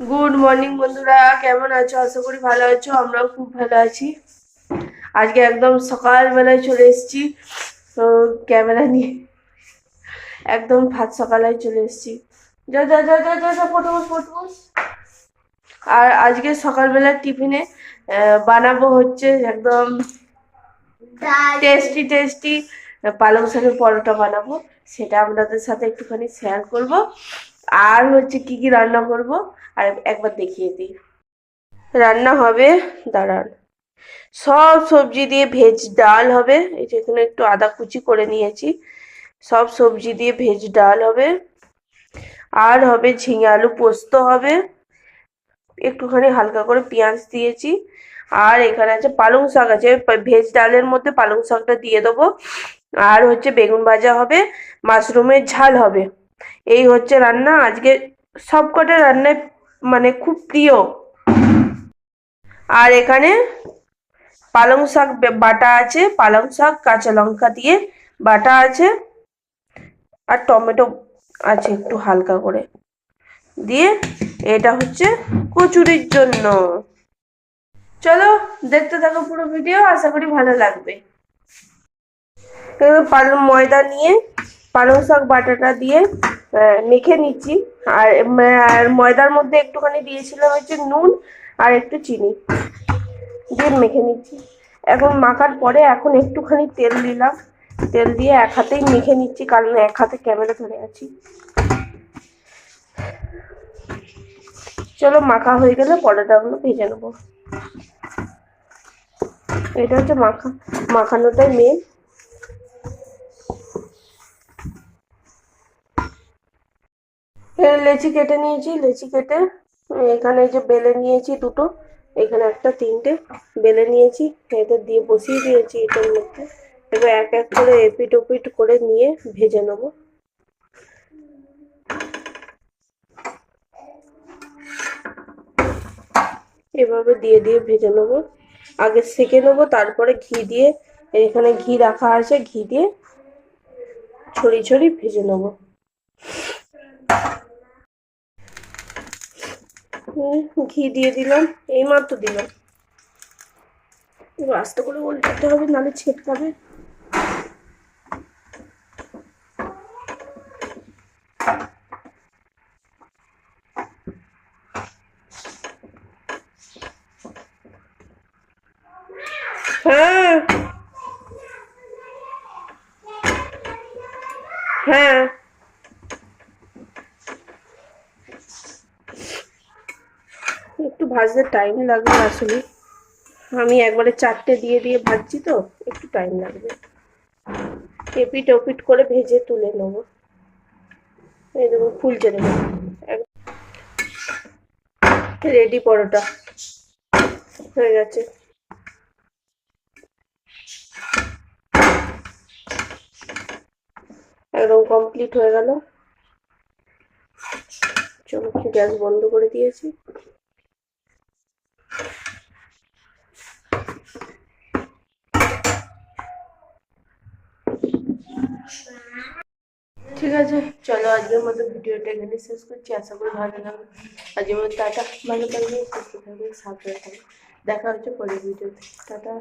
Good morning বন্ধুরা। কেমন আছো? আশা করি ভালো আছো আমরাও খুব ভালো আছি। আজকে একদম সকালবেলায় চলে এসেছি। তো ক্যামেরা নিয়ে একদম ভাত সকালে চলে এসেছি। যা যা যা যা যা ফটো বস আর আজকে সকালবেলার টিফিনে বানাবো হচ্ছে একদম টেস্টি টেস্টি পালং শাকের পরোটা বানাবো। সেটা আপনাদের সাথে একটুখানি শেয়ার করব। আর হচ্ছে কি কি রান্না করব? আর একবার দেখিয়ে দিই। রান্না হবে, দাঁড়ান। সব সবজি দিয়ে ভেজ ডাল হবে। এই যে এখানে একটু আদা কুচি করে নিয়েছি। সব সবজি দিয়ে ভেজ ডাল হবে। আর হবে ঝিঙে আলু পোস্ত হবে। একটুখানি হালকা করে পেঁয়াজ দিয়েছি। আর এখানে আছে পালং শাক আছে। ভেজ ডালের মধ্যে পালং শাকটা দিয়ে দেবো। আর হচ্ছে বেগুন ভাজা হবে। মাশরুমের ঝাল হবে। এই হচ্ছে রান্না। আজকে সবকটা রান্নায় মানে খুব প্রিয়। আর এখানে পালং শাক বাটা আছে, পালং শাক, কাঁচা লঙ্কা দিয়ে বাটা আছে, আর টমেটো আছে একটু হালকা করে। দিয়ে এটা হচ্ছে কচুরির জন্য। চলো দেখতে থাকো পুরো ভিডিও আশা করি ভালো লাগবে। পালং ময়দা নিয়ে পালং শাক বাটাটা দিয়ে মেখে নিচ্ছি। আর আর ময়দার মধ্যে একটুখানি দিয়েছিলাম হচ্ছে নুন আর একটু চিনি দিয়ে মেখে নিচ্ছি। এখন মাখার পরে এখন একটুখানি তেল দিলাম। তেল দিয়ে এক হাতেই মেখে নিচ্ছি, কারণ এক হাতে ক্যামেরা ধরে আছি। চলো, মাখা হয়ে গেলে পরোটাগুলো ভেজে নেব। এটা হচ্ছে মাখা, মাখানোটাই মেন লেচি কেটে নিয়েছি, লেচি কেটে এখানে যে বেলে নিয়েছি দুটো, এখানে একটা তিনটে, বেলে নিয়েছি এটা দিয়ে বসিয়ে দিয়েছি এটার মধ্যে, এবার এক এক করে এপিট ওপিট করে নিয়ে ভেজে নেব। এভাবে দিয়ে দিয়ে ভেজে নেব। আগে সেকে নেব, তারপরে ঘি দিয়ে, এখানে ঘি রাখা আছে, ঘি দিয়ে ছড়ি ছড়ি ভেজে নেব। ঘি দিয়ে দিলাম এই মাত্র দিলাম আস্তে করে উল্টাতে হবে নাহলে ছিটকাবে। হ্যাঁ। হ্যাঁ। একটু ভাজতে টাইম লাগবে আসলে। আমি একবারে চারটে দিয়ে দিয়ে ভাজছি তো, একটু টাইম লাগবে। এপিট ওপিট করে ভেজে তুলে নেব। এই দেখো, ফুলছে দেবো রেডি পরোটা। হয়ে গেছে। একদম কমপ্লিট হয়ে গেল। চলো গ্যাস বন্ধ করে দিয়েছি। ঠিক আছে, চলো আজকের মতো ভিডিওটা এখানে শেষ করছি। আশা করি ভালো লাগবে আজকের মতো টাটা, ভালো থাকবে, সুস্থ থাকবে, সাবধানে দেখা হচ্ছে পরের ভিডিওতে। টাটা।